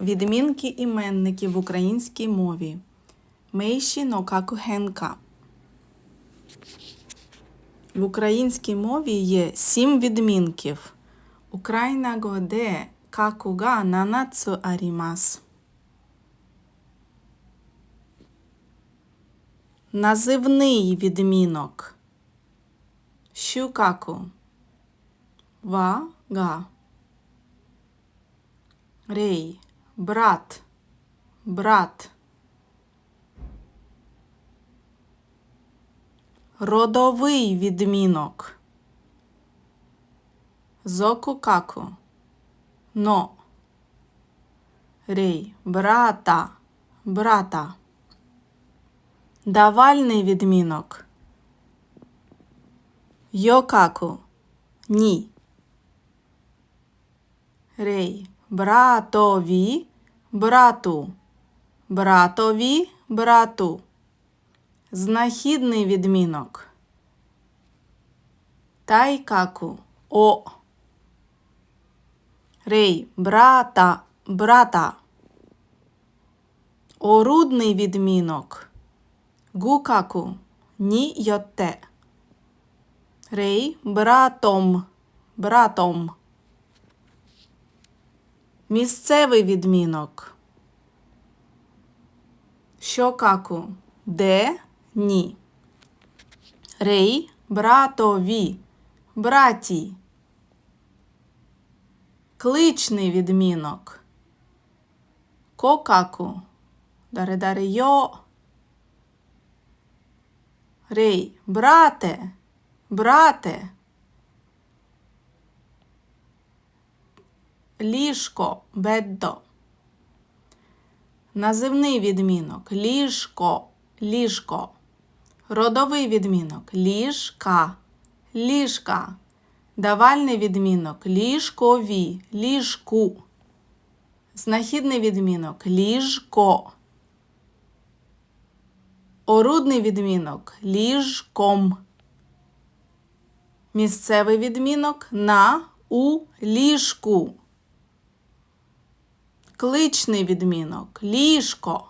Відмінки іменників в українській мові. Мейші но каку генка. В українській мові є сім відмінків. Україна го де каку га нанацу арімас. Називний відмінок. Щукаку. Ва-га. Рей. Брат. Брат. Родовий відмінок. Зокукаку. Но. Рей. Брата. Брата. Давальний відмінок. Йокаку. Ні. Рей. Братові. Брату. Братові. Брату. Знахідний відмінок. Тайкаку. О. Рей. Брата. Брата. Орудний відмінок. Гукаку. Ні йоте. Рей. Братом. Братом. Місцевий відмінок. Щокаку. Де? Ні. Рей. Братові. Браті. Кличний відмінок. Кокаку. Йо. Рей. Брате. Брате. Ліжко. Беддо. Називний відмінок. Ліжко. Ліжко. Родовий відмінок. Ліжка. Ліжка. Давальний відмінок. Ліжкові. Ліжку. Знахідний відмінок. Ліжко. Орудний відмінок. Ліжком. Місцевий відмінок на у ліжку. Кличний відмінок. Ліжко.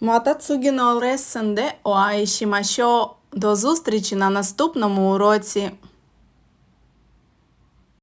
Матацугі no lesson de. До зустрічі на наступному уроці.